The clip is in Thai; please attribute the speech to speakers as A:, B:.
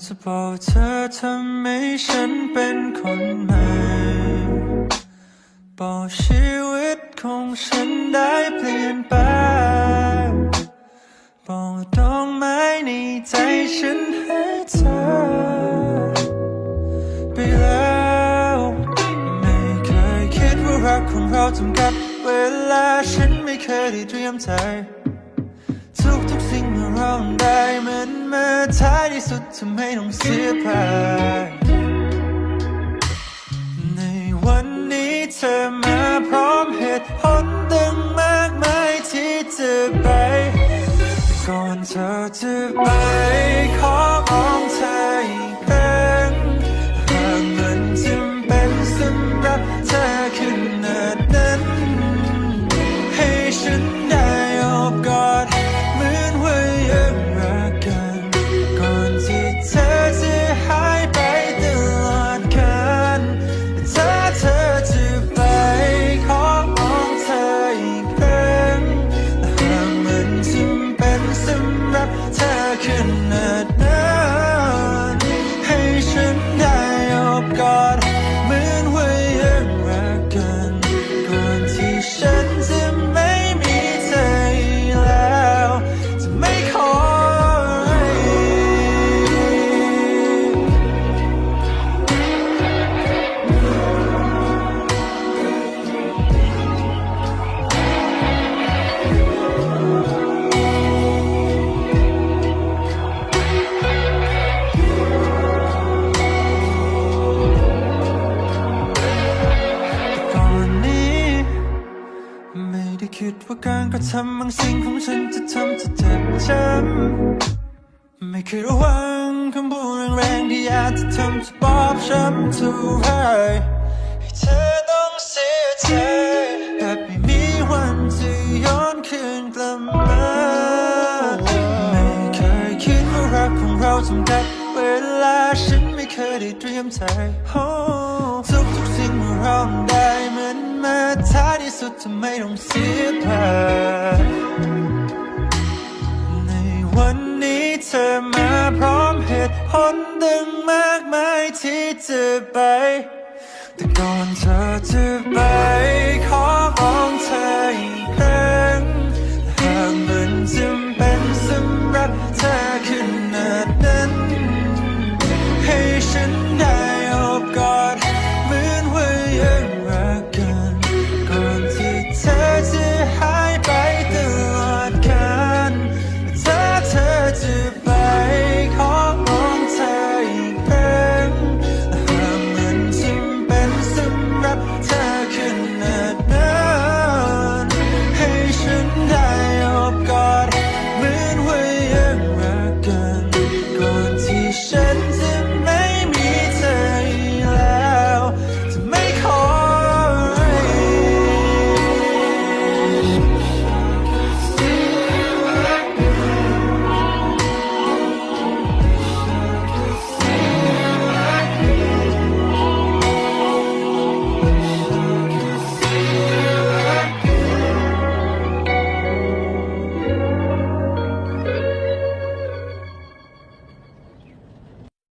A: จจะบอกเธอทำให้ฉันเป็นคนใหม่ บอกชีวิตของฉันได้เปลี่ยนไปบอกดอกไม้ในใจฉันให้เธอไปแล้วไม่เคยคิดว่ารักของเราจำกัดเวลาฉันไม่เคยได้เตรียมใจทุกทุกสิ่งเมื่อเราได้เหมันเมาท้ายที่สุดทำให้ต้องเสียไป ก่อนเธอจะไปขอ ทำบางสิ่งของฉันจะทำเธอเจ็บช้ำไม่เคยระวังคำพูดแรงๆที่อาจจะทำเธอบอบช้ำทุกให้ให้เธอต้องเสียใจแบบไม่มีวันจะย้อนคืนกลับมาไม่เคยคิดว่ารักของเราจำกัดเวลาฉันไม่เคยได้เตรียมใจ สุดทำไมต้องเสียแผลในวันนี้เธอมาพร้อมเหตุผลดึงมากมายที่จะไป แต่ก่อนเธอจะ